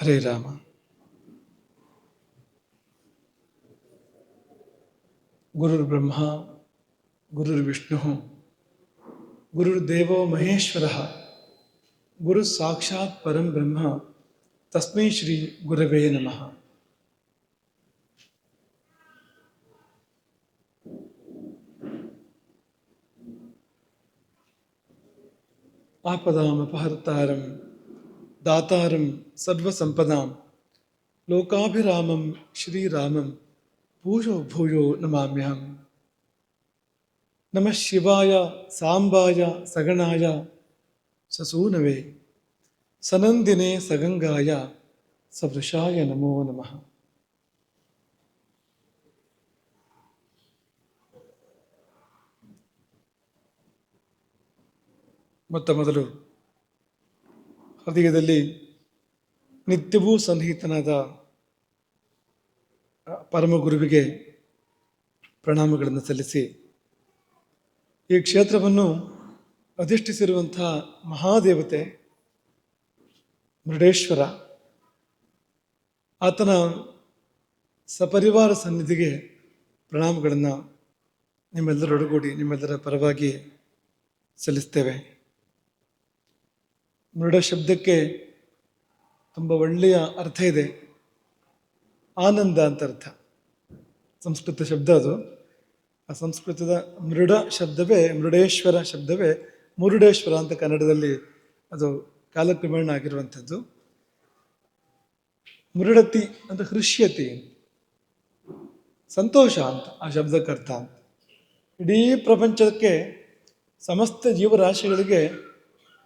हरे राम। गुरुर् ब्रह्मा गुरुर्विष्णु, गुरुर्देव महेश्वर गुरु साक्षात परम ब्रह्म, तस्म श्री गुरव नम। आपदापहर्ता దాతారం సర్వసంపదాం. లోకాభిరామం శ్రీరామం భూయో భూయో నమామ్యహం నమ శివాయ సాంబాయ సగణాయ ససూనవే. సనందినే సగంగాయ సవృషాయ నమో నమ. మొట్టమొదలు ಹೃದಯದಲ್ಲಿ ನಿತ್ಯವೂ ಸನ್ನಿಹಿತನಾದ ಆ, ಪರಮ ಗುರುವಿಗೆ ಪ್ರಣಾಮಗಳನ್ನು ಸಲ್ಲಿಸಿ ಈ ಕ್ಷೇತ್ರವನ್ನು ಅಧಿಷ್ಠಿಸಿರುವಂಥ ಮಹಾದೇವತೆ ಮೃಡೇಶ್ವರ ಆತನ ಸಪರಿವಾರ ಸನ್ನಿಧಿಗೆ ಪ್ರಣಾಮಗಳನ್ನು ನಿಮ್ಮೆಲ್ಲರೊಡಗೂಡಿ ನಿಮ್ಮೆಲ್ಲರ ಪರವಾಗಿ ಸಲ್ಲಿಸ್ತೇವೆ. ಮೃಡ ಶಬ್ದಕ್ಕೆ ತುಂಬ ಒಳ್ಳೆಯ ಅರ್ಥ ಇದೆ. ಆನಂದ ಅಂತ ಅರ್ಥ. ಸಂಸ್ಕೃತ ಶಬ್ದ ಅದು. ಆ ಸಂಸ್ಕೃತದ ಮೃಡ ಶಬ್ದವೇ, ಮೃಡೇಶ್ವರ ಶಬ್ದವೇ, ಮುರುಡೇಶ್ವರ ಅಂತ ಕನ್ನಡದಲ್ಲಿ ಅದು ಕಾಲಕ್ರಮೇಣ ಆಗಿರುವಂಥದ್ದು. ಮೃಡತಿ ಅಂತ ಹೃಷ್ಯತಿ. ಸಂತೋಷ ಅಂತ, ಆ ಶಬ್ದಕ್ಕರ್ಥ ಅಂತ. ಇಡೀ ಪ್ರಪಂಚಕ್ಕೆ ಸಮಸ್ತ ಜೀವರಾಶಿಗಳಿಗೆ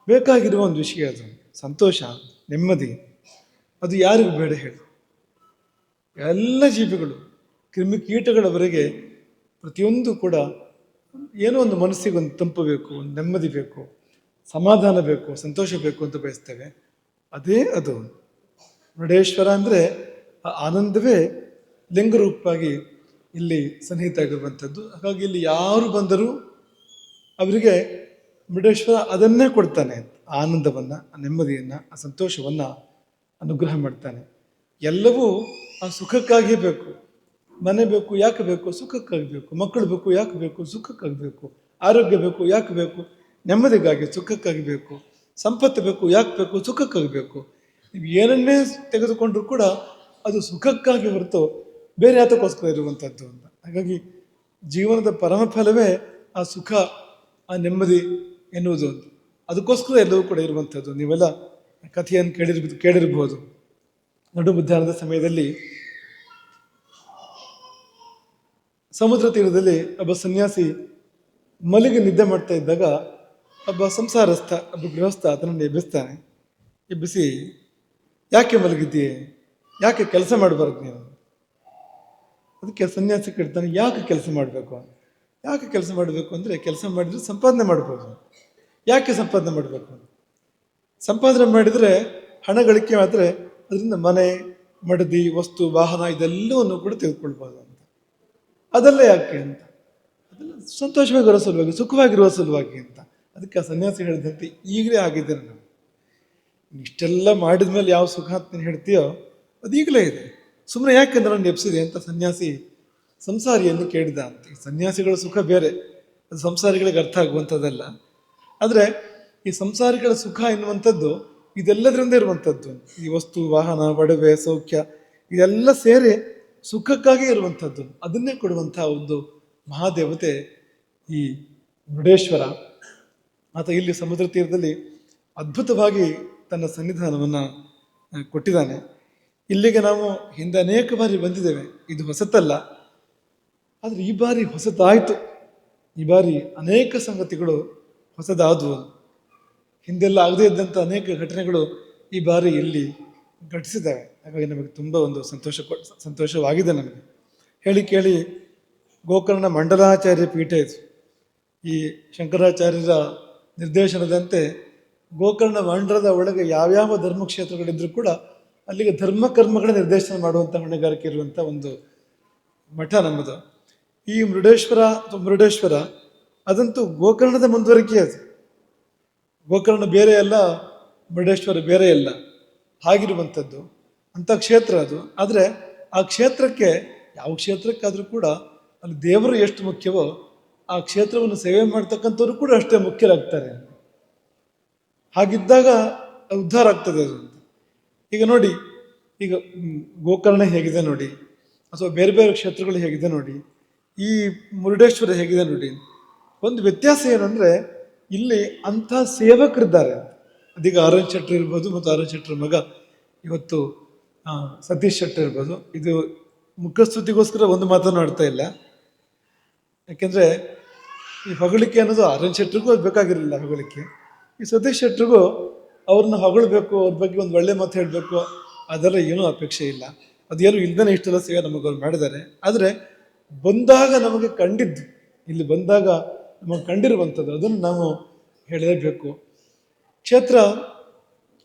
ಬೇಕಾಗಿರುವ ಒಂದು ವಿಷಯ ಅದು. ಸಂತೋಷ, ನೆಮ್ಮದಿ. ಅದು ಯಾರಿಗೂ ಬೇಡ ಹೇಳಿ. ಎಲ್ಲ ಜೀವಿಗಳು ಕ್ರಿಮಿಕೀಟಗಳವರೆಗೆ ಪ್ರತಿಯೊಂದು ಕೂಡ ಏನೋ ಒಂದು ಮನಸ್ಸಿಗೆ ಒಂದು ತಂಪು ಬೇಕು, ಒಂದು ನೆಮ್ಮದಿ ಬೇಕು, ಸಮಾಧಾನ ಬೇಕು, ಸಂತೋಷ ಬೇಕು ಅಂತ ಬಯಸ್ತೇವೆ. ಅದೇ ಅದು. ಮುರುಡೇಶ್ವರ ಅಂದರೆ ಆ ಆನಂದವೇ ಲಿಂಗರೂಪವಾಗಿ ಇಲ್ಲಿ ಸನ್ನಿಹಿತ ಆಗಿರುವಂಥದ್ದು ಹಾಗಾಗಿ ಇಲ್ಲಿ ಯಾರು ಬಂದರೂ ಅವರಿಗೆ ಮುರುಡೇಶ್ವರ ಅದನ್ನೇ ಕೊಡ್ತಾನೆ. ಆನಂದವನ್ನು, ನೆಮ್ಮದಿಯನ್ನು ಆ ಸಂತೋಷವನ್ನು ಅನುಗ್ರಹ ಮಾಡ್ತಾನೆ. ಎಲ್ಲವೂ ಆ ಸುಖಕ್ಕಾಗಿಯೇ ಬೇಕು. ಮನೆ ಬೇಕು, ಯಾಕೆ ಬೇಕು? ಸುಖಕ್ಕಾಗಿ ಬೇಕು. ಮಕ್ಕಳು ಬೇಕು, ಯಾಕೆ ಬೇಕು? ಸುಖಕ್ಕಾಗಿ ಬೇಕು. ಆರೋಗ್ಯ ಬೇಕು, ಯಾಕೆ ಬೇಕು? ನೆಮ್ಮದಿಗಾಗಿ ಸುಖಕ್ಕಾಗಿ ಬೇಕು. ಸಂಪತ್ತು ಬೇಕು, ಯಾಕೆ ಬೇಕು? ಸುಖಕ್ಕಾಗಿ ಬೇಕು. ನೀವು ಏನನ್ನೇ ತೆಗೆದುಕೊಂಡ್ರೂ ಕೂಡ ಅದು ಸುಖಕ್ಕಾಗಿ ಹೊರತು ಬೇರೆ ಯಾತಕ್ಕೋಸ್ಕರ ಇರುವಂಥದ್ದು ಅಂತ. ಹಾಗಾಗಿ ಜೀವನದ ಪರಮಫಲವೇ ಆ ಸುಖ, ಆ ನೆಮ್ಮದಿ ಎನ್ನುವುದು ಅಂತ ಅದಕ್ಕೋಸ್ಕರ ಎಲ್ಲವೂ ಕೂಡ ಇರುವಂಥದ್ದು. ನೀವೆಲ್ಲ ಕಥೆಯನ್ನು ಕೇಳಿರ್ಬೋದು ಕೇಳಿರ್ಬೋದು. ನಡು ಮಧ್ಯಾಹ್ನದ ಸಮಯದಲ್ಲಿ ಸಮುದ್ರ ತೀರದಲ್ಲಿ ಒಬ್ಬ ಸನ್ಯಾಸಿ ಮಲಗಿ ನಿದ್ದೆ ಮಾಡ್ತಾ ಇದ್ದಾಗ ಒಬ್ಬ ಸಂಸಾರಸ್ಥ, ಒಬ್ಬ ಗೃಹಸ್ಥ ಅದನ್ನು ಎಬ್ಬಿಸ್ತಾನೆ. ಎಬ್ಬಿಸಿ, ಯಾಕೆ ಮಲಗಿದ್ದೀಯ? ಯಾಕೆ ಕೆಲಸ ಮಾಡಬಾರ್ದು ನೀನು? ಅದಕ್ಕೆ ಸನ್ಯಾಸಿ ಕೇಳ್ತಾನೆ, ಯಾಕೆ ಕೆಲಸ ಮಾಡಬೇಕು? ಯಾಕೆ ಕೆಲಸ ಮಾಡಬೇಕು ಅಂದರೆ ಕೆಲಸ ಮಾಡಿದ್ರೆ ಸಂಪಾದನೆ ಮಾಡ್ಬೋದು. ಯಾಕೆ ಸಂಪಾದನೆ ಮಾಡಬೇಕು? ಸಂಪಾದನೆ ಮಾಡಿದರೆ ಹಣ ಗಳಿಕೆ ಆದರೆ ಅದರಿಂದ ಮನೆ, ಮಡದಿ, ವಸ್ತು, ವಾಹನ ಇದೆಲ್ಲವನ್ನು ಕೂಡ ತೆಗೆದುಕೊಳ್ಬೋದು ಅಂತ. ಅದೆಲ್ಲ ಯಾಕೆ ಅಂತ? ಅದೆಲ್ಲ ಸಂತೋಷವಾಗಿರೋ ಸಲುವಾಗಿ, ಸುಖವಾಗಿರುವ ಸಲುವಾಗಿ ಅಂತ. ಅದಕ್ಕೆ ಆ ಸನ್ಯಾಸಿ ಹೇಳಿದಂತೆ ಈಗಲೇ ಆಗಿದ್ದೇನೆ ನಾನು. ಇಷ್ಟೆಲ್ಲ ಮಾಡಿದ ಮೇಲೆ ಯಾವ ಸುಖ ಅಂತ ಹೇಳ್ತೀಯೋ ಅದು ಈಗಲೇ ಇದೆ. ಸುಮ್ಮನೆ ಯಾಕೆ ನಾನು ಎಬ್ಸಿದೆ ಅಂತ ಸನ್ಯಾಸಿ ಸಂಸಾರಿಯನ್ನು ಕೇಳಿದ ಅಂತ. ಸನ್ಯಾಸಿಗಳ ಸುಖ ಬೇರೆ, ಅದು ಸಂಸಾರಿಗಳಿಗೆ ಅರ್ಥ ಆಗುವಂಥದ್ದಲ್ಲ. ಆದರೆ ಈ ಸಂಸಾರಿಗಳ ಸುಖ ಎನ್ನುವಂಥದ್ದು ಇದೆಲ್ಲದರಿಂದ ಇರುವಂಥದ್ದು. ಈ ವಸ್ತು, ವಾಹನ, ಒಡವೆ, ಸೌಖ್ಯ, ಇದೆಲ್ಲ ಸೇರಿ ಸುಖಕ್ಕಾಗಿ ಇರುವಂಥದ್ದು. ಅದನ್ನೇ ಕೊಡುವಂಥ ಒಂದು ಮಹಾದೇವತೆ ಈ ಮುರುಡೇಶ್ವರ ಆತ ಇಲ್ಲಿ ಸಮುದ್ರ ತೀರದಲ್ಲಿ ಅದ್ಭುತವಾಗಿ ತನ್ನ ಸನ್ನಿಧಾನವನ್ನು ಕೊಟ್ಟಿದ್ದಾನೆ. ಇಲ್ಲಿಗೆ ನಾವು ಹಿಂದೆ ಅನೇಕ ಬಾರಿ ಬಂದಿದ್ದೇವೆ. ಇದು ಹೊಸತಲ್ಲ. ಆದರೆ ಈ ಬಾರಿ ಹೊಸದಾಯಿತು. ಈ ಬಾರಿ ಅನೇಕ ಸಂಗತಿಗಳು ಹೊಸದಾದವು. ಹಿಂದೆಲ್ಲ ಆಗದೇ ಇದ್ದಂಥ ಅನೇಕ ಘಟನೆಗಳು ಈ ಬಾರಿ ಇಲ್ಲಿ ಘಟಿಸಿದ್ದಾವೆ. ಹಾಗಾಗಿ ನಮಗೆ ತುಂಬ ಒಂದು ಸಂತೋಷ ಸಂತೋಷವಾಗಿದೆ ನಮಗೆ. ಹೇಳಿ ಕೇಳಿ, ಗೋಕರ್ಣ ಮಂಡಲಾಚಾರ್ಯ ಪೀಠ ಇದು. ಈ ಶಂಕರಾಚಾರ್ಯರ ನಿರ್ದೇಶನದಂತೆ ಗೋಕರ್ಣ ಮಂಡಲದ ಒಳಗೆ ಯಾವ್ಯಾವ ಧರ್ಮಕ್ಷೇತ್ರಗಳಿದ್ದರೂ ಕೂಡ ಅಲ್ಲಿಗೆ ಧರ್ಮ ಕರ್ಮಗಳ ನಿರ್ದೇಶನ ಮಾಡುವಂಥ ಹೊಣೆಗಾರಿಕೆ ಇರುವಂಥ ಒಂದು ಮಠ ನಮ್ಮದು. ಈ ಮೃಡೇಶ್ವರ, ಅಥವಾ ಮೃಡೇಶ್ವರ, ಅದಂತೂ ಗೋಕರ್ಣದ ಮುಂದುವರಿಕೆ ಅದು. ಗೋಕರ್ಣ ಬೇರೆ ಅಲ್ಲ ಮುರುಡೇಶ್ವರ ಬೇರೆ ಅಲ್ಲ. ಹಾಗಿರುವಂಥದ್ದು, ಅಂಥ ಕ್ಷೇತ್ರ ಅದು. ಆದರೆ ಆ ಕ್ಷೇತ್ರಕ್ಕೆ ಯಾವ ಕ್ಷೇತ್ರಕ್ಕಾದರೂ ಕೂಡ ಅಲ್ಲಿ ದೇವರು ಎಷ್ಟು ಮುಖ್ಯವೋ ಆ ಕ್ಷೇತ್ರವನ್ನು ಸೇವೆ ಮಾಡ್ತಕ್ಕಂಥವ್ರು ಕೂಡ ಅಷ್ಟೇ ಮುಖ್ಯರಾಗ್ತಾರೆ. ಹಾಗಿದ್ದಾಗ ಉದ್ಧಾರ ಆಗ್ತದೆ ಅದು. ಈಗ ನೋಡಿ, ಈಗ ಗೋಕರ್ಣ ಹೇಗಿದೆ ನೋಡಿ, ಅಥವಾ ಬೇರೆ ಬೇರೆ ಕ್ಷೇತ್ರಗಳು ಹೇಗಿದೆ ನೋಡಿ ಈ ಮುರುಡೇಶ್ವರ ಹೇಗಿದೆ ನೋಡಿ. ಒಂದು ವ್ಯತ್ಯಾಸ ಏನಂದ್ರೆ, ಇಲ್ಲಿ ಅಂಥ ಸೇವಕರಿದ್ದಾರೆ. ಅದೀಗ ಆರನ್ ಶೆಟ್ಟಿ ಇರ್ಬೋದು ಮತ್ತು ಆರನ್ ಶೆಟ್ಟರ್ ಮಗ ಇವತ್ತು ಸತೀಶ್ ಶೆಟ್ಟರ್ ಇರ್ಬೋದು. ಇದು ಮುಖಸ್ತುತಿಗೋಸ್ಕರ ಒಂದು ಮಾತನಾಡ್ತಾ ಇಲ್ಲ. ಯಾಕೆಂದ್ರೆ, ಈ ಹೊಗಳಿಕೆ ಅನ್ನೋದು ಆರನ್ ಶೆಟ್ಟ್ರಿಗೂ ಅದು ಬೇಕಾಗಿರಲಿಲ್ಲ ಹೊಗಳಿಕೆ. ಈ ಸತೀಶ್ ಶೆಟ್ಟ್ರಿಗೂ ಅವ್ರನ್ನ ಹೊಗಳಬೇಕು, ಅವ್ರ ಬಗ್ಗೆ ಒಂದು ಒಳ್ಳೆ ಮಾತು ಹೇಳಬೇಕು, ಅದೆಲ್ಲ ಏನೂ ಅಪೇಕ್ಷೆ ಇಲ್ಲ. ಅದೇನು ಇಲ್ದೇನೆ ಇಷ್ಟೆಲ್ಲ ಸೇವೆ ನಮಗೆ ಅವ್ರು ಮಾಡಿದ್ದಾರೆ. ಆದರೆ ಬಂದಾಗ ನಮಗೆ ಕಂಡಿದ್ದು. ಇಲ್ಲಿ ಬಂದಾಗ ನಮಗೆ ಕಂಡಿರುವಂಥದ್ದು. ಅದನ್ನು ನಾವು ಹೇಳಲೇಬೇಕು. ಕ್ಷೇತ್ರ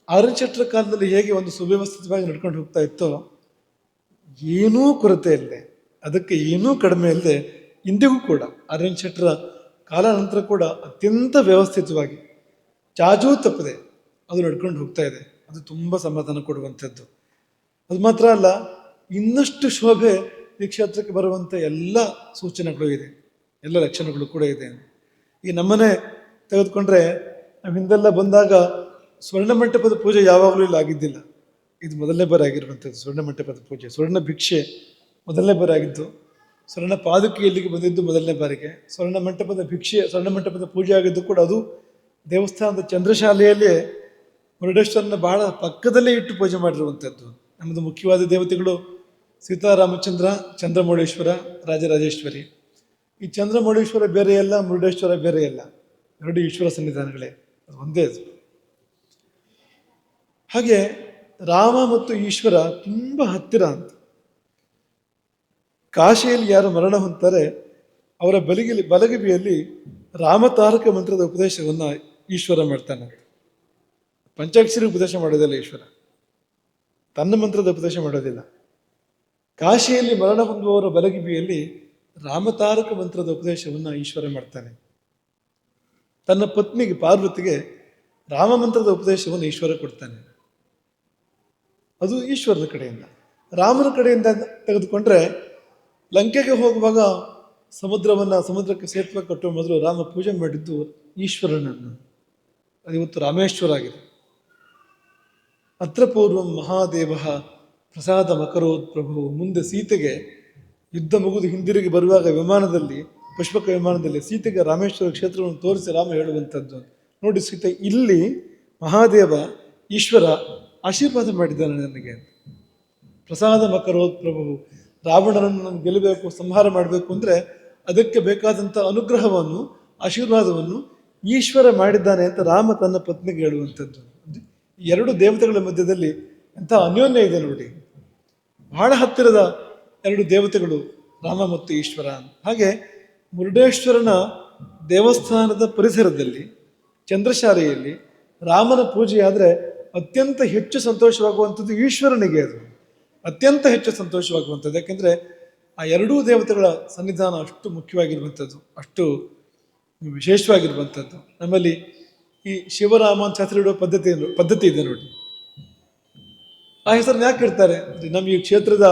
ಅರಚಟ್ರ ಶೆಟ್ರ ಕಾಲದಲ್ಲಿ ಹೇಗೆ ಒಂದು ಸುವ್ಯವಸ್ಥಿತವಾಗಿ ನಡ್ಕೊಂಡು ಹೋಗ್ತಾ ಇತ್ತೋ, ಏನೂ ಕೊರತೆ ಇಲ್ಲದೆ, ಅದಕ್ಕೆ ಏನೂ ಕಡಿಮೆ ಇಲ್ಲದೆ ಇಂದಿಗೂ ಕೂಡ ಆರ್ಯನ್ ಶೆಟ್ಟರ ಕಾಲಾನಂತರ ಕೂಡ ಅತ್ಯಂತ ವ್ಯವಸ್ಥಿತವಾಗಿ ಚಾಜೂ ತಪ್ಪದೆ ಅದು ನಡ್ಕೊಂಡು ಹೋಗ್ತಾ ಇದೆ. ಅದು ತುಂಬ ಸಮಾಧಾನ ಕೊಡುವಂಥದ್ದು. ಅದು ಮಾತ್ರ ಅಲ್ಲ, ಇನ್ನಷ್ಟು ಶೋಭೆ ಈ ಕ್ಷೇತ್ರಕ್ಕೆ ಬರುವಂಥ ಎಲ್ಲ ಸೂಚನೆಗಳು ಇದೆ. ಎಲ್ಲ ಲಕ್ಷಣಗಳು ಕೂಡ ಇದೆ. ಈ ನಮ್ಮನೆ ತೆಗೆದುಕೊಂಡ್ರೆ ನಾವು ಹಿಂದೆಲ್ಲ ಬಂದಾಗ ಸ್ವರ್ಣ ಮಂಟಪದ ಪೂಜೆ ಯಾವಾಗಲೂ ಇಲ್ಲಿ ಆಗಿದ್ದಿಲ್ಲ. ಇದು ಮೊದಲನೇ ಬಾರಿ ಆಗಿರುವಂಥದ್ದು ಸ್ವರ್ಣ ಮಂಟಪದ ಪೂಜೆ. ಸ್ವರ್ಣ ಭಿಕ್ಷೆ ಮೊದಲನೇ ಬಾರಿ ಆಗಿದ್ದು, ಸ್ವರ್ಣ ಪಾದುಕೆ ಇಲ್ಲಿಗೆ ಬಂದಿದ್ದು ಮೊದಲನೇ ಬಾರಿಗೆ. ಸ್ವರ್ಣ ಮಂಟಪದ ಭಿಕ್ಷೆ, ಸ್ವರ್ಣ ಮಂಟಪದ ಪೂಜೆ ಆಗಿದ್ದು ಕೂಡ ಅದು ದೇವಸ್ಥಾನದ ಚಂದ್ರಶಾಲೆಯಲ್ಲೇ ಮುರುಡೇಶ್ವರನ ಬಹಳ ಪಕ್ಕದಲ್ಲೇ ಇಟ್ಟು ಪೂಜೆ ಮಾಡಿರುವಂಥದ್ದು. ನಮ್ಮದು ಮುಖ್ಯವಾದ ದೇವತೆಗಳು ಸೀತಾರಾಮಚಂದ್ರ, ಚಂದ್ರಮೌಳೇಶ್ವರ, ರಾಜರಾಜೇಶ್ವರಿ. ಈ ಚಂದ್ರಮೌಳೇಶ್ವರ ಬೇರೆ ಅಲ್ಲ ಮುರುಡೇಶ್ವರ ಬೇರೆ ಅಲ್ಲ ಎರಡು ಈಶ್ವರ ಸನ್ನಿಧಾನಗಳೇ. ಅದು ಒಂದೇ ಅದು. ಹಾಗೆ ರಾಮ ಮತ್ತು ಈಶ್ವರ ತುಂಬ ಹತ್ತಿರ ಅಂತ. ಕಾಶಿಯಲ್ಲಿ ಯಾರು ಮರಣ ಹೊಂತಾರೆ ಅವರ ಬಲಗಿಲಿ ಬಲಗಿಬಿಯಲ್ಲಿ ರಾಮತಾರಕ ಮಂತ್ರದ ಉಪದೇಶವನ್ನು ಈಶ್ವರ ಮಾಡ್ತಾನೆ ಪಂಚಾಕ್ಷರಿ ಉಪದೇಶ ಮಾಡೋದಿಲ್ಲ ಈಶ್ವರ. ತನ್ನ ಮಂತ್ರದ ಉಪದೇಶ ಮಾಡೋದಿಲ್ಲ. ಕಾಶಿಯಲ್ಲಿ ಮರಣ ಹೊಂದುವವರ ಬಲಗಿಬಿಯಲ್ಲಿ ರಾಮತಾರಕ ಮಂತ್ರದ ಉಪದೇಶವನ್ನು ಈಶ್ವರ ಮಾಡ್ತಾನೆ. ತನ್ನ ಪತ್ನಿಗೆ ಪಾರ್ವತಿಗೆ ರಾಮ ಮಂತ್ರದ ಉಪದೇಶವನ್ನು ಈಶ್ವರ ಕೊಡ್ತಾನೆ. ಅದು ಈಶ್ವರನ ಕಡೆಯಿಂದ. ರಾಮನ ಕಡೆಯಿಂದ ತೆಗೆದುಕೊಂಡ್ರೆ ಲಂಕೆಗೆ ಹೋಗುವಾಗ ಸಮುದ್ರವನ್ನು ಸಮುದ್ರಕ್ಕೆ ಸೇತುವೆ ಕಟ್ಟುವ ಮೊದಲು ರಾಮ ಪೂಜೆ ಮಾಡಿದ್ದು ಈಶ್ವರನನ್ನು. ಅದು ಇವತ್ತು ರಾಮೇಶ್ವರ ಆಗಿದೆ. ಅತ್ರ ಪೂರ್ವಂ ಮಹಾದೇವ ಪ್ರಸಾದ ಮಕರೋದ್ ಪ್ರಭು ಮುಂದೆ ಸೀತೆಗೆ ಯುದ್ಧ ಮುಗಿದು ಹಿಂದಿರುಗಿ ಬರುವಾಗ ವಿಮಾನದಲ್ಲಿ, ಪುಷ್ಪಕ ವಿಮಾನದಲ್ಲಿ ಸೀತೆಗೆ ರಾಮೇಶ್ವರ ಕ್ಷೇತ್ರವನ್ನು ತೋರಿಸಿ ರಾಮ ಹೇಳುವಂಥದ್ದು. ನೋಡಿ ಸೀತೆ, ಇಲ್ಲಿ ಮಹಾದೇವ ಈಶ್ವರ ಆಶೀರ್ವಾದ ಮಾಡಿದ್ದಾನೆ ನನಗೆ. ಪ್ರಸಾದ ಮಕರೋದ್ ಪ್ರಭು, ರಾವಣನನ್ನು ನಾನು ಗೆಲ್ಲಬೇಕು, ಸಂಹಾರ ಮಾಡಬೇಕು ಅಂದರೆ ಅದಕ್ಕೆ ಬೇಕಾದಂಥ ಅನುಗ್ರಹವನ್ನು, ಆಶೀರ್ವಾದವನ್ನು ಈಶ್ವರ ಮಾಡಿದ್ದಾನೆ ಅಂತ ರಾಮ ತನ್ನ ಪತ್ನಿಗೆ ಹೇಳುವಂಥದ್ದು. ಎರಡು ದೇವತೆಗಳ ಮಧ್ಯದಲ್ಲಿ ಎಂಥ ಅನ್ಯೋನ್ಯ ಇದೆ ನೋಡಿ. ಬಹಳ ಹತ್ತಿರದ ಎರಡು ದೇವತೆಗಳು ರಾಮ ಮತ್ತು ಈಶ್ವರ. ಹಾಗೆ ಮುರುಡೇಶ್ವರನ ದೇವಸ್ಥಾನದ ಪರಿಸರದಲ್ಲಿ, ಚಂದ್ರಶಾಲೆಯಲ್ಲಿ ರಾಮನ ಪೂಜೆಯಾದರೆ ಅತ್ಯಂತ ಹೆಚ್ಚು ಸಂತೋಷವಾಗುವಂಥದ್ದು ಈಶ್ವರನಿಗೆ ಅದು. ಅತ್ಯಂತ ಹೆಚ್ಚು ಸಂತೋಷವಾಗುವಂಥದ್ದು. ಯಾಕೆಂದರೆ ಆ ಎರಡೂ ದೇವತೆಗಳ ಸನ್ನಿಧಾನ ಅಷ್ಟು ಮುಖ್ಯವಾಗಿರುವಂಥದ್ದು, ಅಷ್ಟು ವಿಶೇಷವಾಗಿರುವಂಥದ್ದು. ನಮ್ಮಲ್ಲಿ ಈ ಶಿವರಾಮ ಅಂತ ಹೆಸರಿಡುವ ಪದ್ಧತಿ ಪದ್ಧತಿ ಇದೆ ನೋಡಿ. ಆ ಹೆಸರನ್ನ ಯಾಕೆ ಇಡ್ತಾರೆ ನಮ್ಮ ಈ ಕ್ಷೇತ್ರದ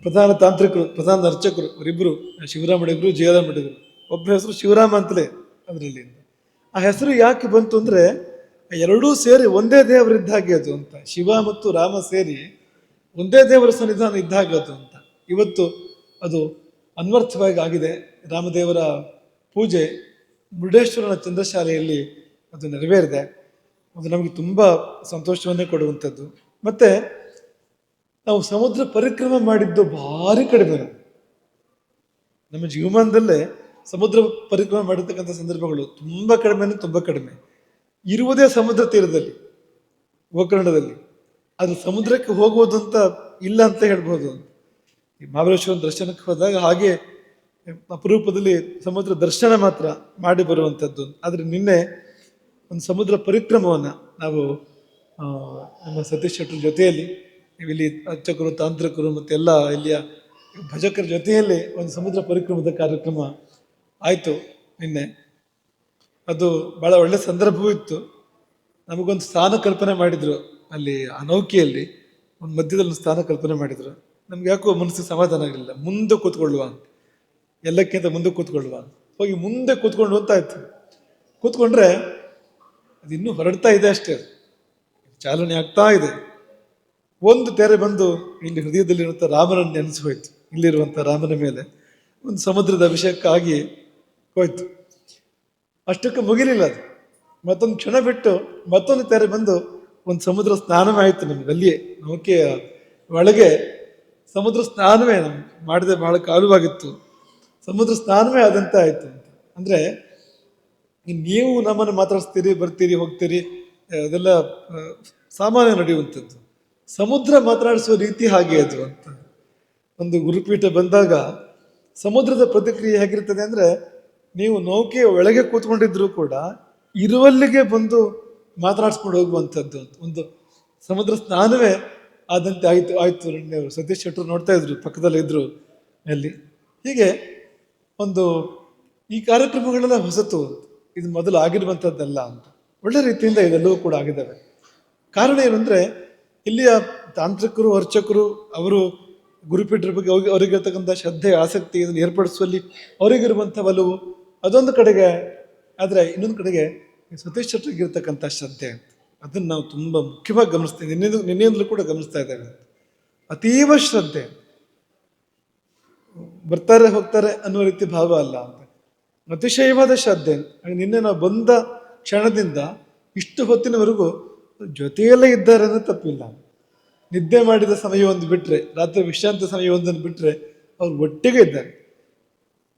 ಪ್ರಧಾನ ತಾಂತ್ರಿಕರು, ಪ್ರಧಾನ ಅರ್ಚಕರು ಅವರಿಬ್ಬರು ಶಿವರಾಮ ಅಡಿಗರು, ಜಯರಾಮ್ ಅಡಿಗರು. ಒಬ್ಬ ಹೆಸರು ಶಿವರಾಮ ಅಂತಲೇ ಅದರಲ್ಲಿ ಆ ಹೆಸರು ಯಾಕೆ ಬಂತು ಅಂದರೆ ಎರಡೂ ಸೇರಿ ಒಂದೇ ದೇವರಿದ್ದಾಗೆ ಅದು ಅಂತ. ಶಿವ ಮತ್ತು ರಾಮ ಸೇರಿ ಒಂದೇ ದೇವರ ಸನ್ನಿಧಾನ ಇದ್ದ ಹಾಗೆ ಅದು ಅಂತ. ಇವತ್ತು ಅದು ಅನ್ವರ್ಥವಾಗಿ ಆಗಿದೆ. ರಾಮದೇವರ ಪೂಜೆ ಮುರುಡೇಶ್ವರನ ಚಂದ್ರಶಾಲೆಯಲ್ಲಿ ಅದು ನೆರವೇರಿದೆ. ಅದು ನಮಗೆ ತುಂಬ ಸಂತೋಷವನ್ನೇ ಕೊಡುವಂಥದ್ದು. ಮತ್ತೆ ನಾವು ಸಮುದ್ರ ಪರಿಕ್ರಮ ಮಾಡಿದ್ದು ಭಾರಿ ಕಡಿಮೆ ನಮ್ಮ ಜೀವಮಾನದಲ್ಲೇ ಸಮುದ್ರ ಪರಿಕ್ರಮ ಮಾಡಿರ್ತಕ್ಕಂಥ ಸಂದರ್ಭಗಳು ತುಂಬ ಕಡಿಮೆ ಅಂದ್ರೆ ತುಂಬ ಕಡಿಮೆ. ಇರುವುದೇ ಸಮುದ್ರ ತೀರದಲ್ಲಿ ಗೋಕರ್ಣದಲ್ಲಿ ಅದು ಸಮುದ್ರಕ್ಕೆ ಹೋಗುವುದು ಅಂತ ಇಲ್ಲ ಅಂತ ಹೇಳ್ಬೋದು. ಈ ಮಹಾಬಲೇಶ್ವರ ದರ್ಶನಕ್ಕೆ ಹೋದಾಗ ಹಾಗೆ ಅಪರೂಪದಲ್ಲಿ ಸಮುದ್ರ ದರ್ಶನ ಮಾತ್ರ ಮಾಡಿ ಬರುವಂಥದ್ದು. ಆದರೆ ನಿನ್ನೆ ಒಂದು ಸಮುದ್ರ ಪರಿಕ್ರಮವನ್ನು ನಾವು ನಮ್ಮ ಸತೀಶ್ ಶೆಟ್ಟರ್ ಜೊತೆಯಲ್ಲಿ ಇಲ್ಲಿ ಅರ್ಚಕರು, ತಾಂತ್ರಿಕರು ಮತ್ತು ಎಲ್ಲ ಇಲ್ಲಿಯ ಭಜಕರ ಜೊತೆಯಲ್ಲಿ ಒಂದು ಸಮುದ್ರ ಪರಿಕ್ರಮದ ಕಾರ್ಯಕ್ರಮ ಆಯಿತು ನಿನ್ನೆ. ಅದು ಭಾಳ ಒಳ್ಳೆ ಸಂದರ್ಭವೂ ಇತ್ತು. ನಮಗೊಂದು ಸ್ಥಾನ ಕಲ್ಪನೆ ಮಾಡಿದರು ಅಲ್ಲಿ ಆ ನೌಕೆಯಲ್ಲಿ ಒಂದು ಮಧ್ಯದಲ್ಲಿ ಸ್ಥಾನ ಕಲ್ಪನೆ ಮಾಡಿದರು. ನಮ್ಗೆ ಯಾಕೋ ಮನಸ್ಸಿಗೆ ಸಮಾಧಾನ ಆಗಲಿಲ್ಲ. ಮುಂದೆ ಕೂತ್ಕೊಳ್ಳುವ ಅಂತ. ಎಲ್ಲಕ್ಕಿಂತ ಮುಂದೆ ಕೂತ್ಕೊಳ್ಳುವ ಅಂತ. ಹೋಗಿ ಮುಂದೆ ಕೂತ್ಕೊಂಡು ಹೋಗ್ತಾ ಇತ್ತು. ಕೂತ್ಕೊಂಡ್ರೆ ಅದು ಇನ್ನೂ ಹೊರಡ್ತಾ ಇದೆ ಅಷ್ಟೇ. ಅದು. ಚಾಲನೆ ಆಗ್ತಾ ಇದೆ. ಒಂದು ತೆರೆ ಬಂದು ಇಲ್ಲಿ ಹೃದಯದಲ್ಲಿರುವಂಥ ರಾಮನನ್ನು ನೆನೆಸಿ ಹೋಯ್ತು. ಇಲ್ಲಿರುವಂಥ ರಾಮನ ಮೇಲೆ ಒಂದು ಸಮುದ್ರದ ಅಭಿಷೇಕಕ್ಕಾಗಿ ಹೋಯ್ತು. ಅಷ್ಟಕ್ಕೆ ಮುಗಿಲಿಲ್ಲ ಅದು. ಮತ್ತೊಂದು ಕ್ಷಣ ಬಿಟ್ಟು ಮತ್ತೊಂದು ತೆರೆ ಬಂದು ಒಂದು ಸಮುದ್ರ ಸ್ನಾನವೇ ಆಯಿತು ನಮ್ಗೆ. ಅಲ್ಲಿಯೇ ನೌಕೆಯ ಒಳಗೆ ಸಮುದ್ರ ಸ್ನಾನವೇ ನಮ್ಗೆ ಮಾಡಿದೆ ಬಹಳ ಕಾಲುವಾಗಿತ್ತು. ಸಮುದ್ರ ಸ್ನಾನವೇ ಆದಂತೆ ಆಯಿತು ಅಂತ. ಅಂದರೆ ನೀವು ನಮ್ಮನ್ನು ಮಾತಾಡಿಸ್ತೀರಿ ಬರ್ತೀರಿ, ಹೋಗ್ತೀರಿ ಅದೆಲ್ಲ ಸಾಮಾನ್ಯ ನಡೆಯುವಂಥದ್ದು. ಸಮುದ್ರ ಮಾತನಾಡಿಸುವ ರೀತಿ ಹಾಗೆ ಅದು ಅಂತ. ಒಂದು ಗುರುಪೀಠ ಬಂದಾಗ ಸಮುದ್ರದ ಪ್ರತಿಕ್ರಿಯೆ ಹೇಗಿರ್ತದೆ ಅಂದರೆ, ನೀವು ನೌಕೆಯ ಒಳಗೆ ಕೂತ್ಕೊಂಡಿದ್ರೂ ಕೂಡ ಇರುವಲ್ಲಿಗೆ ಬಂದು ಮಾತನಾಡಿಸ್ಕೊಂಡು ಹೋಗುವಂಥದ್ದು ಒಂದು ಸಮುದ್ರ ಸ್ನಾನವೇ ಆದಂತೆ ಆಯಿತು ಆಯಿತು ಅವರು. ಸತೀಶ್ ಶೆಟ್ಟರು ನೋಡ್ತಾ ಇದ್ರು, ಪಕ್ಕದಲ್ಲಿ ಇದ್ರು ಅಲ್ಲಿ. ಹೀಗೆ ಒಂದು ಈ ಕಾರ್ಯಕ್ರಮಗಳೆಲ್ಲ ಹೊಸತು. ಇದು ಮೊದಲು ಆಗಿರುವಂಥದ್ದಲ್ಲ ಅಂತ. ಒಳ್ಳೆ ರೀತಿಯಿಂದ ಇದೆಲ್ಲವೂ ಕೂಡ ಆಗಿದ್ದಾವೆ. ಕಾರಣ ಏನಂದರೆ ಇಲ್ಲಿಯ ತಾಂತ್ರಿಕರು, ಅರ್ಚಕರು, ಅವರು ಗುರುಪೀಠರ ಬಗ್ಗೆ ಅವ್ರಿಗೆ ಅವರಿಗಿರ್ತಕ್ಕಂಥ ಶ್ರದ್ಧೆ, ಆಸಕ್ತಿ ಇದನ್ನು ಏರ್ಪಡಿಸುವಲ್ಲಿ ಅವರಿಗಿರುವಂಥ ಒಲವು, ಅದೊಂದು ಕಡೆಗೆ, ಆದರೆ ಇನ್ನೊಂದು ಕಡೆಗೆ ಸತೀಶ್ ಶೆಟ್ಟರಿಗೆ ಇರ್ತಕ್ಕಂಥ ಶ್ರದ್ಧೆ ಅದನ್ನು ನಾವು ತುಂಬ ಮುಖ್ಯವಾಗಿ ಗಮನಿಸ್ತೀವಿ ನಿನ್ನೆ, ನಿನ್ನೆಯಿಂದಲೂ ಕೂಡ ಗಮನಿಸ್ತಾ ಇದ್ದೇವೆ. ಅತೀವ ಶ್ರದ್ಧೆ. ಬರ್ತಾರೆ, ಹೋಗ್ತಾರೆ ಅನ್ನೋ ರೀತಿ ಭಾವ ಅಲ್ಲ ಅಂತ. ಅತಿಶಯವಾದ ಶ್ರದ್ಧೆ. ನಿನ್ನೆ ನಾವು ಬಂದ ಕ್ಷಣದಿಂದ ಇಷ್ಟು ಹೊತ್ತಿನವರೆಗೂ ಜೊತೆಯಲ್ಲೇ ಇದ್ದಾರೆ ಅನ್ನೋ ತಪ್ಪಿಲ್ಲ. ನಿದ್ದೆ ಮಾಡಿದ ಸಮಯ ಒಂದು ಬಿಟ್ಟರೆ ರಾತ್ರಿ ವಿಶ್ರಾಂತಿ ಸಮಯವೊಂದನ್ನು ಬಿಟ್ಟರೆ ಅವ್ರು ಒಟ್ಟಿಗೆ ಇದ್ದಾರೆ.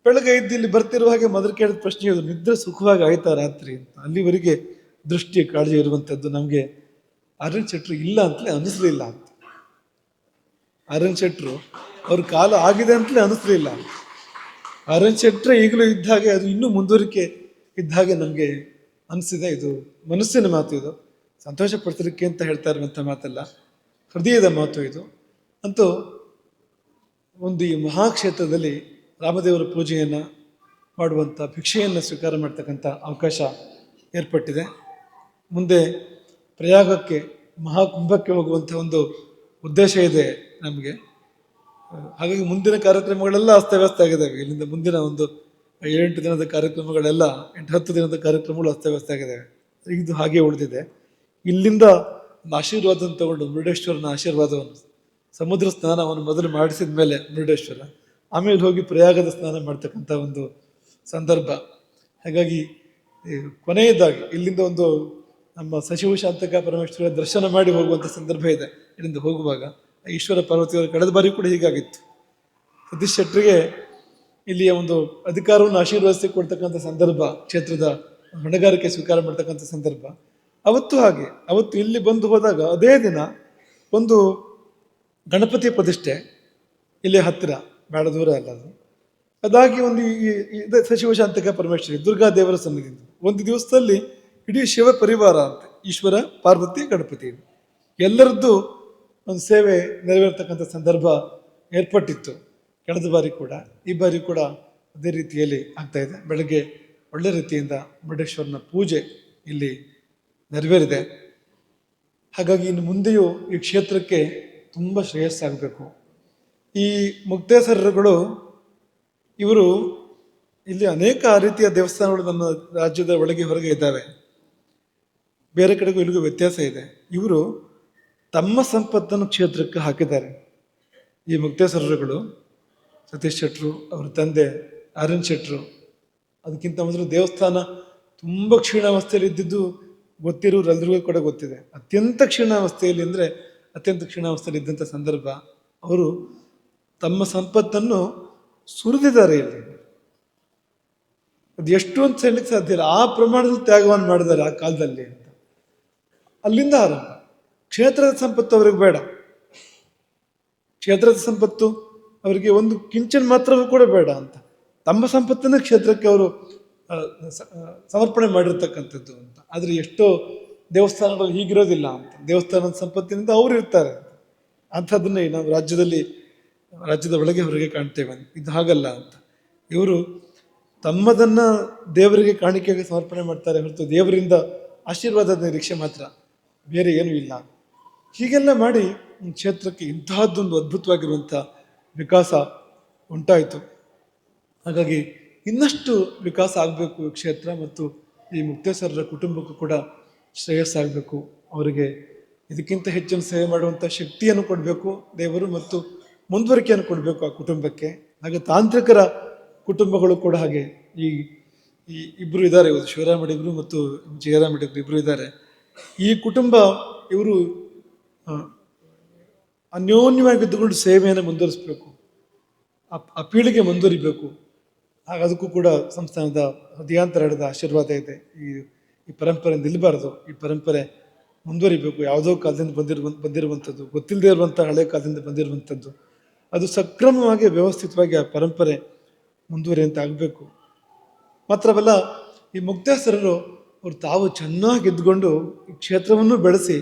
ಬೆಳಗ್ಗೆ ಎದ್ದು ಇಲ್ಲಿ ಬರ್ತಿರುವ ಹಾಗೆ ಮೊದಲು ಕೇಳಿದ ಪ್ರಶ್ನೆ ಇದು, ನಿದ್ರೆ ಸುಖವಾಗಿ ಆಯ್ತಾ ರಾತ್ರಿ ಅಂತ? ಅಲ್ಲಿವರೆಗೆ ದೃಷ್ಟಿ ಕಾಳಜಿ ಇರುವಂಥದ್ದು ನಮಗೆ ಅರುಣ್ ಶೆಟ್ರು ಇಲ್ಲ ಅಂತಲೇ ಅನಿಸ್ಲಿಲ್ಲ ಅಂತ. ಅರುಣ್ ಶೆಟ್ರು, ಅವ್ರ ಕಾಲ ಆಗಿದೆ ಅಂತಲೇ ಅನಿಸ್ಲಿಲ್ಲ. ಅರುಣ್ ಶೆಟ್ರೆ ಈಗಲೂ ಇದ್ದ ಹಾಗೆ ಅದು ಇನ್ನೂ ಮುಂದುವರಿಕೆ ಇದ್ದ ಹಾಗೆ ನಮಗೆ ಅನಿಸಿದೆ. ಇದು ಮನಸ್ಸಿನ ಮಾತು ಇದು. ಸಂತೋಷ ಪಡ್ತಿರಕ್ಕೆ ಅಂತ ಹೇಳ್ತಾ ಇರುವಂಥ ಮಾತಲ್ಲ. ಹೃದಯದ ಮಾತು ಇದು. ಅಂತೂ ಒಂದು ಈ ಮಹಾಕ್ಷೇತ್ರದಲ್ಲಿ ರಾಮದೇವರ ಪೂಜೆಯನ್ನು ಮಾಡುವಂಥ ಭಿಕ್ಷೆಯನ್ನು ಸ್ವೀಕಾರ ಮಾಡ್ತಕ್ಕಂಥ ಅವಕಾಶ ಏರ್ಪಟ್ಟಿದೆ. ಮುಂದೆ ಪ್ರಯಾಗಕ್ಕೆ ಮಹಾಕುಂಭಕ್ಕೆ ಹೋಗುವಂಥ ಒಂದು ಉದ್ದೇಶ ಇದೆ ನಮಗೆ. ಹಾಗಾಗಿ ಮುಂದಿನ ಕಾರ್ಯಕ್ರಮಗಳೆಲ್ಲ ಅಸ್ತವ್ಯಸ್ತ ಆಗಿದ್ದಾವೆ ಇಲ್ಲಿಂದ ಮುಂದಿನ ಒಂದು ಏಳೆಂಟು ದಿನದ ಕಾರ್ಯಕ್ರಮಗಳೆಲ್ಲ ಎಂಟು ಹತ್ತು ದಿನದ ಕಾರ್ಯಕ್ರಮಗಳು ಅಸ್ತವ್ಯಸ್ತ ಆಗಿದೆ. ಇದು ಹಾಗೆ ಉಳಿದಿದೆ. ಇಲ್ಲಿಂದ ಆಶೀರ್ವಾದವನ್ನು ತಗೊಂಡು ಮುರುಡೇಶ್ವರನ ಆಶೀರ್ವಾದವನ್ನು, ಸಮುದ್ರ ಸ್ನಾನವನ್ನು ಮೊದಲು ಮಾಡಿಸಿದ ಮೇಲೆ ಮುರುಡೇಶ್ವರ, ಆಮೇಲೆ ಹೋಗಿ ಪ್ರಯಾಗದ ಸ್ನಾನ ಮಾಡ್ತಕ್ಕಂಥ ಒಂದು ಸಂದರ್ಭ. ಹಾಗಾಗಿ ಕೊನೆಯದಾಗಿ ಇಲ್ಲಿಂದ ಒಂದು ನಮ್ಮ ಸಚಿವ ಶಾಂತಕ ಪರಮೇಶ್ವರ ದರ್ಶನ ಮಾಡಿ ಹೋಗುವಂಥ ಸಂದರ್ಭ ಇದೆ ಇಲ್ಲಿಂದ ಹೋಗುವಾಗ. ಈಶ್ವರ ಪಾರ್ವತಿಯವರ ಕಳೆದ ಬಾರಿ ಕೂಡ ಹೀಗಾಗಿತ್ತು. ಸತೀಶ್ ಶೆಟ್ಟರಿಗೆ ಇಲ್ಲಿಯ ಒಂದು ಅಧಿಕಾರವನ್ನು ಆಶೀರ್ವದಿಸಿ ಕೊಡ್ತಕ್ಕಂಥ ಸಂದರ್ಭ, ಕ್ಷೇತ್ರದ ಹೊಣೆಗಾರಿಕೆ ಸ್ವೀಕಾರ ಮಾಡ್ತಕ್ಕಂಥ ಸಂದರ್ಭ. ಅವತ್ತು ಹಾಗೆ, ಅವತ್ತು ಇಲ್ಲಿ ಬಂದು ಹೋದಾಗ ಅದೇ ದಿನ ಒಂದು ಗಣಪತಿ ಪ್ರತಿಷ್ಠೆ ಇಲ್ಲಿ ಹತ್ತಿರ, ಬೇಡ ದೂರ ಅಲ್ಲ ಅದು. ಅದಾಗಿ ಒಂದು ಈ- ಈ- ಇದೆ ಸಚಿವ ಶಾಂತಕ ಪರಮೇಶ್ವರಿ, ದುರ್ಗಾ ದೇವರ ಸನ್ನಿಧಿ ಒಂದು ದಿವಸದಲ್ಲಿ ಇಡೀ ಶಿವ ಪರಿವಾರ ಅಂತ, ಈಶ್ವರ, ಪಾರ್ವತಿ, ಗಣಪತಿ. ಎಲ್ಲರದ್ದು ಒಂದು ಸೇವೆ ನೆರವೇರ್ತಕ್ಕಂಥ ಸಂದರ್ಭ ಏರ್ಪಟ್ಟಿತ್ತು. ಕಳೆದ ಬಾರಿ ಕೂಡ, ಈ ಬಾರಿ ಕೂಡ ಅದೇ ರೀತಿಯಲ್ಲಿ ಆಗ್ತಾ ಇದೆ. ಬೆಳಗ್ಗೆ ಒಳ್ಳೆ ರೀತಿಯಿಂದ ಮುರುಡೇಶ್ವರನ ಪೂಜೆ ಇಲ್ಲಿ ನೆರವೇರಿದೆ. ಹಾಗಾಗಿ ಇನ್ನು ಮುಂದೆಯೂ ಈ ಕ್ಷೇತ್ರಕ್ಕೆ ತುಂಬ ಶ್ರೇಯಸ್ಸಾಗಬೇಕು. ಈ ಮುಕ್ತೇಶ್ವರರುಗಳು ಇವರು ಇಲ್ಲಿ ಅನೇಕ ರೀತಿಯ ದೇವಸ್ಥಾನಗಳು ನಮ್ಮ ರಾಜ್ಯದ ಒಳಗೆ ಹೊರಗೆ ಇದ್ದಾವೆ. ಬೇರೆ ಕಡೆಗೂ ಇಲ್ಲಿಗೂ ವ್ಯತ್ಯಾಸ ಇದೆ. ಇವರು ತಮ್ಮ ಸಂಪತ್ತನ್ನು ಕ್ಷೇತ್ರಕ್ಕೆ ಹಾಕಿದ್ದಾರೆ. ಈ ಮುಕ್ತೇಶ್ವರರುಗಳು ಸತೀಶ್ ಶೆಟ್ರು ಅವ್ರ ತಂದೆ ಅರುಣ್ ಶೆಟ್ರು ಅದಕ್ಕಿಂತ ಮೊದಲು ದೇವಸ್ಥಾನ ತುಂಬ ಕ್ಷೀಣಾವಸ್ಥೆಯಲ್ಲಿ ಇದ್ದಿದ್ದು ಗೊತ್ತಿರೋರು ಎಲ್ರಿಗೂ ಕೂಡ ಗೊತ್ತಿದೆ. ಅತ್ಯಂತ ಕ್ಷೀಣಾವಸ್ಥೆಯಲ್ಲಿ ಅಂದರೆ ಅತ್ಯಂತ ಕ್ಷೀಣಾವಸ್ಥೆಯಲ್ಲಿ ಇದ್ದಂಥ ಸಂದರ್ಭ, ಅವರು ತಮ್ಮ ಸಂಪತ್ತನ್ನು ಸುರಿದಿದ್ದಾರೆ ಇಲ್ಲಿ. ಅದು ಎಷ್ಟು ಅಂತ ಹೇಳಲಿಕ್ಕೆ ಸಾಧ್ಯ ಇಲ್ಲ. ಆ ಪ್ರಮಾಣದಲ್ಲಿ ತ್ಯಾಗವನ್ನು ಮಾಡಿದ್ದಾರೆ ಆ ಕಾಲದಲ್ಲಿ ಅಂತ. ಅಲ್ಲಿಂದ ಆರಂಭ. ಕ್ಷೇತ್ರದ ಸಂಪತ್ತು ಅವರಿಗೆ ಬೇಡ. ಕ್ಷೇತ್ರದ ಸಂಪತ್ತು ಅವರಿಗೆ ಒಂದು ಕಿಂಚನ್ ಮಾತ್ರವೂ ಕೂಡ ಬೇಡ ಅಂತ. ತಮ್ಮ ಸಂಪತ್ತನ್ನು ಕ್ಷೇತ್ರಕ್ಕೆ ಅವರು ಸಮರ್ಪಣೆ ಮಾಡಿರ್ತಕ್ಕಂಥದ್ದು ಅಂತ. ಆದರೆ ಎಷ್ಟೋ ದೇವಸ್ಥಾನಗಳು ಹೀಗಿರೋದಿಲ್ಲ ಅಂತ. ದೇವಸ್ಥಾನದ ಸಂಪತ್ತಿನಿಂದ ಅವರು ಇರ್ತಾರೆ ಅಂಥದ್ದನ್ನೇ ನಾವು ರಾಜ್ಯದಲ್ಲಿ, ರಾಜ್ಯದ ಒಳಗೆ ಹೊರಗೆ ಕಾಣ್ತೇವೆ. ಇದು ಹಾಗಲ್ಲ ಅಂತ. ಇವರು ತಮ್ಮದನ್ನ ದೇವರಿಗೆ ಕಾಣಿಕೆಗೆ ಸಮರ್ಪಣೆ ಮಾಡ್ತಾರೆ ಹೊರತು ದೇವರಿಂದ ಆಶೀರ್ವಾದದ ನಿರೀಕ್ಷೆ ಮಾತ್ರ ಬೇರೆ ಏನೂ ಇಲ್ಲ. ಹೀಗೆಲ್ಲ ಮಾಡಿ ಕ್ಷೇತ್ರಕ್ಕೆ ಇಂತಹದ್ದೊಂದು ಅದ್ಭುತವಾಗಿರುವಂಥ ವಿಕಾಸ ಉಂಟಾಯಿತು. ಹಾಗಾಗಿ ಇನ್ನಷ್ಟು ವಿಕಾಸ ಆಗಬೇಕು ಈ ಕ್ಷೇತ್ರ ಮತ್ತು ಈ ಮುಕ್ತೇಶ್ವರರ ಕುಟುಂಬಕ್ಕೂ ಕೂಡ ಶ್ರೇಯಸ್ಸಾಗಬೇಕು ಅವರಿಗೆ ಇದಕ್ಕಿಂತ ಹೆಚ್ಚಿನ ಸೇವೆ ಮಾಡುವಂಥ ಶಕ್ತಿಯನ್ನು ಕೊಡಬೇಕು, ದೇವರು ಮತ್ತು ಮುಂದುವರಿಕೆಯನ್ನು ಕೊಡಬೇಕು ಆ ಕುಟುಂಬಕ್ಕೆ. ಹಾಗೆ ತಾಂತ್ರಿಕರ ಕುಟುಂಬಗಳು ಕೂಡ ಹಾಗೆ ಈ ಈ ಇಬ್ಬರು ಇದ್ದಾರೆ, ಇವರು ಶಿವರಾಮ ಅಡಿಗರು ಮತ್ತು ಜಯರಾಮ್ ಅಡಿಗರು ಇಬ್ಬರು ಇದ್ದಾರೆ. ಈ ಕುಟುಂಬ ಇವರು ಅನ್ಯೋನ್ಯವಾಗಿ ಇದ್ದುಕೊಂಡು ಸೇವೆಯನ್ನು ಮುಂದುವರಿಸಬೇಕು. ಆ ಪೀಳಿಗೆ ಮುಂದುವರಿಬೇಕು. ಆಗ ಅದಕ್ಕೂ ಕೂಡ ಸಂಸ್ಥಾನದ ಹೃದಯಾಂತರದ ಆಶೀರ್ವಾದ ಇದೆ. ಈ ಈ ಪರಂಪರೆ ನಿಲ್ಲಬಾರ್ದು. ಈ ಪರಂಪರೆ ಮುಂದುವರಿಬೇಕು. ಯಾವುದೋ ಕಾಲದಿಂದ ಬಂದಿರುವ ಬಂದಿರುವಂಥದ್ದು, ಗೊತ್ತಿಲ್ಲದೆ ಇರುವಂಥ ಹಳೆ ಕಾಲದಿಂದ ಬಂದಿರುವಂಥದ್ದು. ಅದು ಸಕ್ರಮವಾಗಿ ವ್ಯವಸ್ಥಿತವಾಗಿ ಆ ಪರಂಪರೆ ಮುಂದುವರಿಯಂತೆ ಆಗಬೇಕು. ಮಾತ್ರವಲ್ಲ, ಈ ಮುಕ್ತೇಶ್ವರರು ಅವರು ತಾವು ಚೆನ್ನಾಗಿ ಇದ್ದುಕೊಂಡು ಈ ಕ್ಷೇತ್ರವನ್ನು ಬೆಳೆಸಿ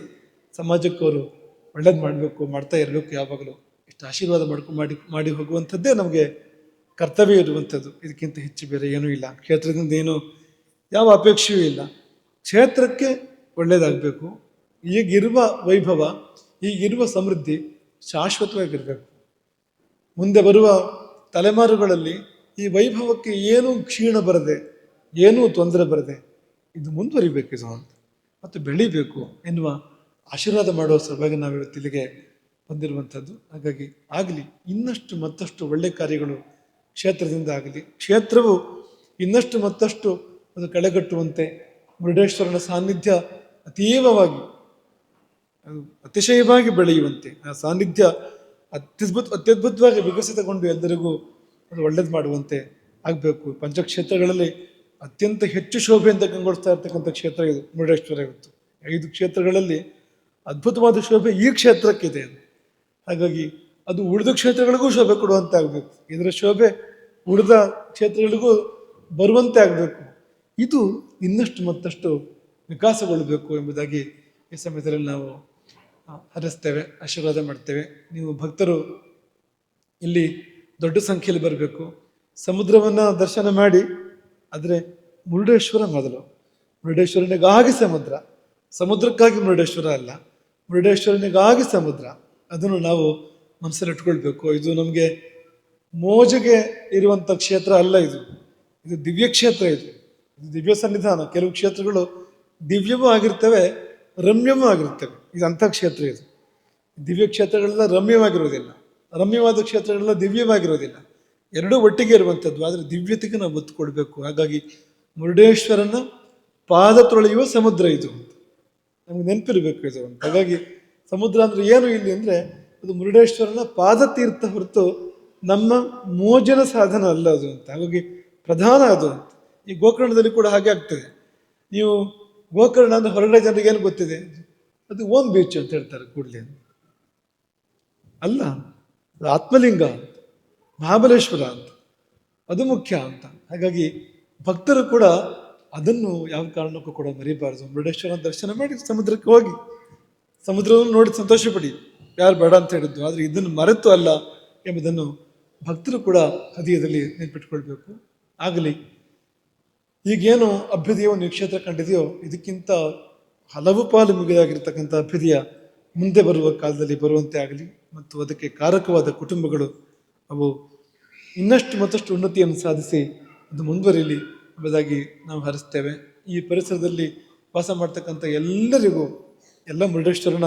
ಸಮಾಜಕ್ಕೆ ಅವರು ಒಳ್ಳೇದು ಮಾಡಬೇಕು, ಮಾಡ್ತಾ ಇರಬೇಕು ಯಾವಾಗಲೂ. ಇಷ್ಟು ಆಶೀರ್ವಾದ ಮಾಡ್ಕೊಂಡು ಮಾಡಿ ಮಾಡಿ ಹೋಗುವಂಥದ್ದೇ ನಮಗೆ ಕರ್ತವ್ಯ ಇರುವಂಥದ್ದು. ಇದಕ್ಕಿಂತ ಹೆಚ್ಚು ಬೇರೆ ಏನೂ ಇಲ್ಲ. ಕ್ಷೇತ್ರದಿಂದ ಏನು ಯಾವ ಅಪೇಕ್ಷೆಯೂ ಇಲ್ಲ. ಕ್ಷೇತ್ರಕ್ಕೆ ಒಳ್ಳೆಯದಾಗಬೇಕು ಈಗಿರುವ ವೈಭವ, ಈಗಿರುವ ಸಮೃದ್ಧಿ ಶಾಶ್ವತವಾಗಿರಬೇಕು. ಮುಂದೆ ಬರುವ ತಲೆಮಾರುಗಳಲ್ಲಿ ಈ ವೈಭವಕ್ಕೆ ಏನೂ ಕ್ಷೀಣ ಬರದೆ, ಏನೂ ತೊಂದರೆ ಬರದೆ, ಇದು ಮುಂದುವರಿಬೇಕು, ಇದು ಮತ್ತು ಬೆಳಿಬೇಕು ಎನ್ನುವ ಆಶೀರ್ವಾದ ಮಾಡುವ ಸಲುವಾಗಿ ನಾವು ತಿಳಿಗೆ ಬಂದಿರುವಂಥದ್ದು. ಹಾಗಾಗಿ ಆಗಲಿ, ಇನ್ನಷ್ಟು ಮತ್ತಷ್ಟು ಒಳ್ಳೆ ಕಾರ್ಯಗಳು ಕ್ಷೇತ್ರದಿಂದ ಆಗಲಿ. ಕ್ಷೇತ್ರವು ಇನ್ನಷ್ಟು ಮತ್ತಷ್ಟು ಅದು ಕಳೆಗಟ್ಟುವಂತೆ ಮುರುಡೇಶ್ವರನ ಸಾನ್ನಿಧ್ಯ ಅತೀವವಾಗಿ ಅತಿಶಯವಾಗಿ ಬೆಳೆಯುವಂತೆ, ಆ ಸಾನ್ನಿಧ್ಯ ಅತ್ಯದ್ಭುತ, ಅತ್ಯದ್ಭುತವಾಗಿ ವಿಕಸಿತಗೊಂಡು ಎಲ್ಲರಿಗೂ ಅದು ಒಳ್ಳೇದು ಮಾಡುವಂತೆ ಆಗಬೇಕು. ಪಂಚಕ್ಷೇತ್ರಗಳಲ್ಲಿ ಅತ್ಯಂತ ಹೆಚ್ಚು ಶೋಭೆಯಿಂದ ಕಂಗೊಳಿಸ್ತಾ ಇರ್ತಕ್ಕಂಥ ಕ್ಷೇತ್ರ ಇದು ಮುರುಡೇಶ್ವರ ಇವತ್ತು. ಐದು ಕ್ಷೇತ್ರಗಳಲ್ಲಿ ಅದ್ಭುತವಾದ ಶೋಭೆ ಈ ಕ್ಷೇತ್ರಕ್ಕಿದೆ ಹಾಗಾಗಿ ಅದು ಉಳಿದ ಕ್ಷೇತ್ರಗಳಿಗೂ ಶೋಭೆ ಕೊಡುವಂತೆ ಆಗಬೇಕು ಇದರ ಶೋಭೆ ಉಳಿದ ಕ್ಷೇತ್ರಗಳಿಗೂ ಬರುವಂತೆ ಆಗಬೇಕು. ಇದು ಇನ್ನಷ್ಟು ಮತ್ತಷ್ಟು ವಿಕಾಸಗೊಳ್ಳಬೇಕು ಎಂಬುದಾಗಿ ಈ ಸಮಯದಲ್ಲಿ ನಾವು ಹರಿಸ್ತೇವೆ, ಆಶೀರ್ವಾದ ಮಾಡ್ತೇವೆ. ನೀವು ಭಕ್ತರು ಇಲ್ಲಿ ದೊಡ್ಡ ಸಂಖ್ಯೆಯಲ್ಲಿ ಬರಬೇಕು. ಸಮುದ್ರವನ್ನು ದರ್ಶನ ಮಾಡಿ, ಆದರೆ ಮುರುಡೇಶ್ವರ ಮೊದಲು. ಮುರುಡೇಶ್ವರನಿಗಾಗಿ ಸಮುದ್ರ. ಸಮುದ್ರಕ್ಕಾಗಿ ಮುರುಡೇಶ್ವರ ಅಲ್ಲ. ಮುರುಡೇಶ್ವರನಿಗಾಗಿ ಸಮುದ್ರ. ಅದನ್ನು ನಾವು ಮನಸ್ಸಲ್ಲಿಟ್ಕೊಳ್ಬೇಕು. ಇದು ನಮಗೆ ಮೋಜಿಗೆ ಇರುವಂಥ ಕ್ಷೇತ್ರ ಅಲ್ಲ ಇದು. ಇದು ದಿವ್ಯ ಕ್ಷೇತ್ರ ಇದು. ಇದು ದಿವ್ಯ ಸನ್ನಿಧಾನ. ಕೆಲವು ಕ್ಷೇತ್ರಗಳು ದಿವ್ಯವೂ ಆಗಿರ್ತವೆ, ರಮ್ಯವೂ ಆಗಿರ್ತವೆ. ಇದು ಅಂಥ ಕ್ಷೇತ್ರ ಇದು. ದಿವ್ಯ ಕ್ಷೇತ್ರಗಳೆಲ್ಲ ರಮ್ಯವಾಗಿರೋದಿಲ್ಲ ರಮ್ಯವಾದ ಕ್ಷೇತ್ರಗಳೆಲ್ಲ ದಿವ್ಯವಾಗಿರೋದಿಲ್ಲ ಎರಡೂ ಒಟ್ಟಿಗೆ ಇರುವಂಥದ್ದು. ಆದರೆ ದಿವ್ಯತೆಗೆ ನಾವು ಒತ್ತು ಹಾಗಾಗಿ ಮುರುಡೇಶ್ವರನ ಪಾದ ತೊಳೆಯುವ ಸಮುದ್ರ ಇದು. ನಮ್ಗೆ ನೆನಪಿರಬೇಕು ಇದು. ಹಾಗಾಗಿ ಸಮುದ್ರ ಅಂದ್ರೆ ಏನು ಇಲ್ಲಿ ಅಂದ್ರೆ ಅದು ಮುರುಡೇಶ್ವರನ ಪಾದತೀರ್ಥ ಹೊರತು ನಮ್ಮ ಮೋಜನ ಸಾಧನ ಅಲ್ಲ ಅದು ಅಂತ. ಹಾಗಾಗಿ ಪ್ರಧಾನ ಅದು ಅಂತ. ಈ ಗೋಕರ್ಣದಲ್ಲಿ ಕೂಡ ಹಾಗೆ ಆಗ್ತದೆ. ನೀವು ಗೋಕರ್ಣ ಅಂದರೆ ಹೊರಗಡೆ ಜನರಿಗೆ ಏನು ಗೊತ್ತಿದೆ? ಅದು ಓಮ್ ಬೀಚ್ ಅಂತ ಹೇಳ್ತಾರೆ ಕೂಡಲೇ. ಅಲ್ಲ, ಅದು ಆತ್ಮಲಿಂಗ ಅಂತ. ಮಹಾಬಲೇಶ್ವರ ಅಂತ. ಅದು ಮುಖ್ಯ ಅಂತ. ಹಾಗಾಗಿ ಭಕ್ತರು ಕೂಡ ಅದನ್ನು ಯಾವ ಕಾರಣಕ್ಕೂ ಕೂಡ ಮರಿಬಾರದು. ಮುರುಡೇಶ್ವರ ದರ್ಶನ ಮಾಡಿ ಸಮುದ್ರಕ್ಕೆ ಹೋಗಿ. ಸಮುದ್ರವನ್ನು ನೋಡಿ ಸಂತೋಷಪಡಿ. ಯಾರು ಬೇಡ ಅಂತ ಹೇಳಿದ್ದು. ಆದರೆ ಇದನ್ನು ಮರೆತು ಅಲ್ಲ ಎಂಬುದನ್ನು ಭಕ್ತರು ಕೂಡ ಹದಿಯದಲ್ಲಿ ನೆನ್ಪಿಟ್ಕೊಳ್ಬೇಕು. ಆಗಲಿ. ಈಗೇನು ಅಭ್ಯುದಯ ಒಂದು ಕ್ಷೇತ್ರ ಕಂಡಿದೆಯೋ, ಇದಕ್ಕಿಂತ ಹಲವು ಪಾಲು ಮುಗಿದಾಗಿರ್ತಕ್ಕಂಥ ಅಭ್ಯುದಯ ಮುಂದೆ ಬರುವ ಕಾಲದಲ್ಲಿ ಬರುವಂತೆ ಆಗಲಿ. ಮತ್ತು ಅದಕ್ಕೆ ಕಾರಕವಾದ ಕುಟುಂಬಗಳು ಅವು ಇನ್ನಷ್ಟು ಮತ್ತಷ್ಟು ಉನ್ನತಿಯನ್ನು ಸಾಧಿಸಿ ಅದು ಮುಂದುವರಿಯಲಿ. ಎಂಬುದಾಗಿ ನಾವು ಹರಿಸ್ತೇವೆ. ಈ ಪರಿಸರದಲ್ಲಿ ವಾಸ ಮಾಡ್ತಕ್ಕಂಥ ಎಲ್ಲರಿಗೂ, ಎಲ್ಲ ಮುರುಡೇಶ್ವರನ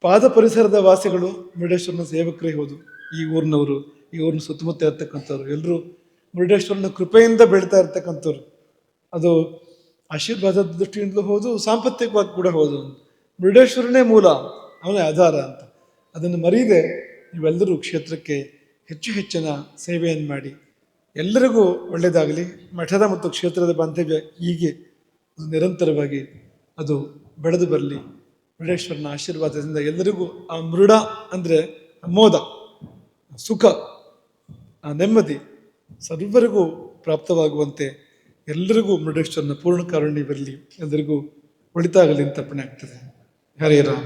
ಪಾದ ಪರಿಸರದ ವಾಸಿಗಳು ಮುರುಡೇಶ್ವರನ ಸೇವಕರೇ ಹೌದು. ಈ ಊರಿನವರು, ಈ ಊರಿನ ಸುತ್ತಮುತ್ತ ಇರ್ತಕ್ಕಂಥವ್ರು ಎಲ್ಲರೂ ಮುರುಡೇಶ್ವರನ ಕೃಪೆಯಿಂದ ಬೆಳೀತಾ ಇರ್ತಕ್ಕಂಥವ್ರು. ಅದು ಆಶೀರ್ವಾದದ ದೃಷ್ಟಿಯಿಂದಲೂ ಹೌದು ಸಾಂಪತ್ತಿಕವಾಗಿ ಕೂಡ ಹೌದು. ಮುರುಡೇಶ್ವರನೇ ಮೂಲ, ಅವನೇ ಆಧಾರ ಅಂತ. ಅದನ್ನು ಮರೀದೆ ನೀವೆಲ್ಲರೂ ಕ್ಷೇತ್ರಕ್ಕೆ ಹೆಚ್ಚು ಹೆಚ್ಚಿನ ಸೇವೆಯನ್ನು ಮಾಡಿ. ಎಲ್ಲರಿಗೂ ಒಳ್ಳೆಯದಾಗಲಿ. ಮಠದ ಮತ್ತು ಕ್ಷೇತ್ರದ ಬಾಂಧವ್ಯ ಹೀಗೆ ನಿರಂತರವಾಗಿ ಅದು ಬೆಳೆದು ಬರಲಿ. ಮುರುಡೇಶ್ವರನ ಆಶೀರ್ವಾದದಿಂದ ಎಲ್ಲರಿಗೂ ಆ ಮೃಡ ಅಂದರೆ ಮೋದ ಸುಖ, ಆ ನೆಮ್ಮದಿ ಸರ್ವರಿಗೂ ಪ್ರಾಪ್ತವಾಗುವಂತೆ ಎಲ್ಲರಿಗೂ ಮುರುಡೇಶ್ವರನ ಪೂರ್ಣ ಕಾರುಣ್ಯ ಬರಲಿ. ಎಲ್ಲರಿಗೂ ಒಳಿತಾಗಲಿ ಅಂತ ಆಗ್ತದೆ. ಹರೇ ರಾಮ.